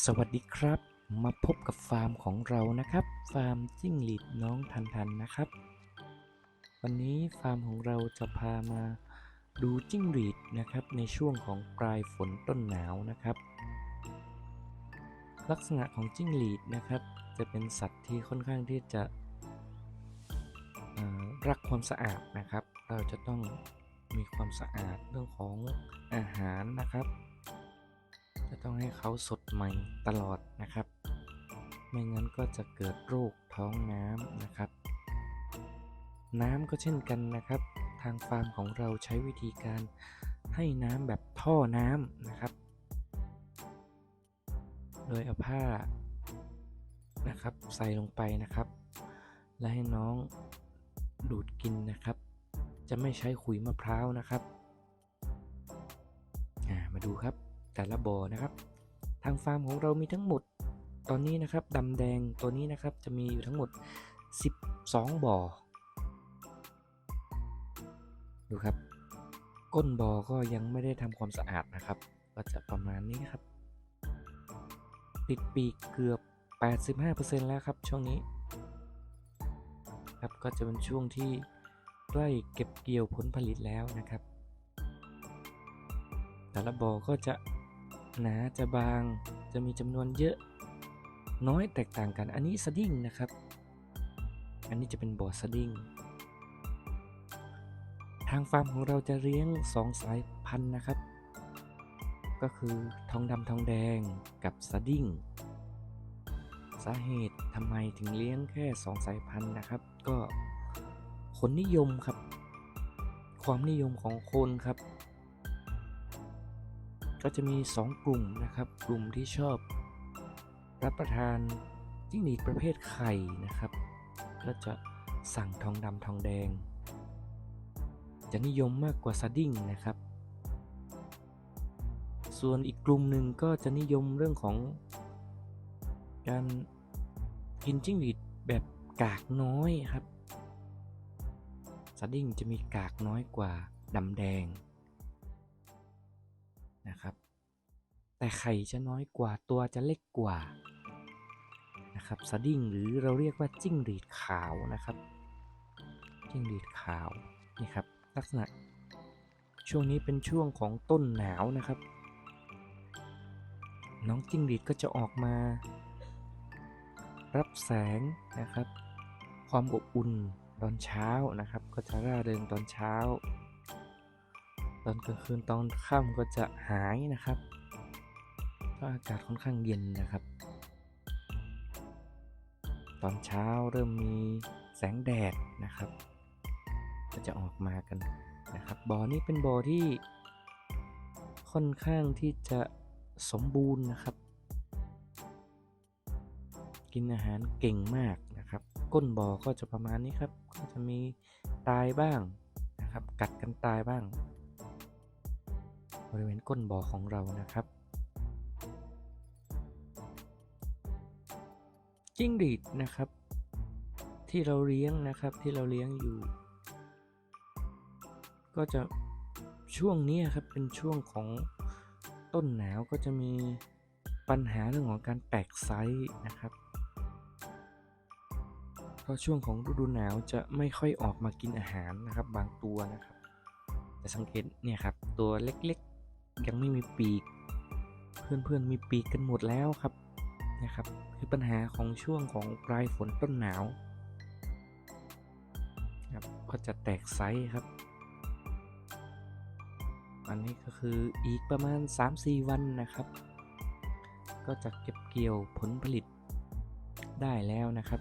สวัสดีครับ มาพบกับฟาร์มของเรานะครับ ฟาร์มจิ้งหรีดน้องทันทันนะครับ วันนี้ฟาร์มของเราจะพามาดูจิ้งหรีดนะครับ ในช่วงของปลายฝนต้นหนาวนะครับ ลักษณะของจิ้งหรีดนะครับ จะเป็นสัตว์ที่ค่อนข้างที่จะรักความสะอาดนะครับ เราจะต้องมีความสะอาดเรื่องของอาหารนะครับ จะต้องให้เขาสด ใหม่ตลอดนะครับ ไม่งั้นก็จะเกิดโรคท้องน้ำนะครับ น้ำก็เช่นกันนะครับ ทางฟาร์มของเราใช้วิธีการให้น้ำแบบท่อน้ำนะครับ โดยเอาผ้านะครับใส่ลงไปนะครับ และให้น้องดูดกินนะครับ จะไม่ใช้ขุยมะพร้าวนะครับ มาดูครับแต่ละบ่อนะครับ ทางฟาร์มของเรามีทั้งหมด ตอนนี้นะครับดำแดงตัวนี้นะครับจะมีอยู่ทั้งหมด 12 บ่อ ดูครับ ก้นบ่อก็ยังไม่ได้ทำความสะอาดนะครับ ก็จะประมาณนี้ครับ ติดปีกเกือบ 85%แล้วครับช่วงนี้ ครับก็จะเป็นช่วงที่ใกล้เก็บเกี่ยวผลผลิตแล้วนะครับ แต่ละบ่อก็จะ หนาจะบางจะมีจำนวนเยอะ น้อยแตกต่างกัน อันนี้สดิ้งนะครับ อันนี้จะเป็นบ่อสดิ้งทางฟาร์มของเราจะเลี้ยง2สายพันธุ์นะครับ ก็คือทองดำทองแดงกับสดิ้งสาเหตุทำไมถึงเลี้ยงแค่2สายพันธุ์นะครับ ก็คนนิยมครับ ความนิยมของคนครับ ก็จะมี 2 กลุ่มนะครับ กลุ่มที่ชอบรับประทานจิ้งหรีดประเภทไข่นะครับ ก็จะสั่งทองดำทองแดง จะนิยมมากกว่าสดิ้งนะครับ ส่วนอีกกลุ่มหนึ่งก็จะนิยมเรื่องของ การกินจิ้งหรีดแบบกากน้อยครับสดิ้งจะมีกากน้อยกว่าดำแดง นะครับ แต่ไข่จะน้อยกว่าตัวจะเล็กกว่านะครับสดิ้งหรือเราเรียกว่าจิ้งหรีดขาวนะครับ จิ้งหรีดขาวนี่ครับลักษณะช่วงนี้เป็นช่วงของต้นหนาวนะครับ น้องจิ้งหรีดก็จะออกมา รับแสงนะครับ ความอบอุ่นตอนเช้านะครับ ก็จะร่าเริงตอนเช้า ตอนกลางคืนตอนค่ำก็จะหายนะครับเพราอากาศค่อนข้างเย็นนะครับ ตอนเช้าเริ่มมีแสงแดดนะครับ ก็จะออกมากันนะครับบ่อนี้เป็นบ่อที่ค่อนข้างที่จะสมบูรณ์นะครับ กินอาหารเก่งมากนะครับ ก้นบ่อก็จะประมาณนี้ครับ ก็จะมีตายบ้างนะครับ กัดกันตายบ้าง บริเวณก้นบ่อของเรานะครับจิ้งหรีดนะครับ ที่เราเลี้ยงนะครับที่เราเลี้ยงอยู่ ก็จะช่วงนี้ครับเป็นช่วงของต้นหนาวก็จะมีปัญหาเรื่องของการแตกไซส์นะครับเพราะช่วงของฤดูหนาวจะไม่ค่อยออกมากินอาหารนะครับ บางตัวนะครับ แต่สังเกตเนี่ยครับตัวเล็ก ยังไม่มีปีก เพื่อนๆมีปีกกันหมดแล้วครับนะครับ คือปัญหาของช่วงของปลายฝนต้นหนาวครับก็จะแตกไซส์ครับ อันนี้ก็คืออีกประมาณ 3-4 วันนะครับ ก็จะเก็บเกี่ยวผลผลิตได้แล้วนะครับ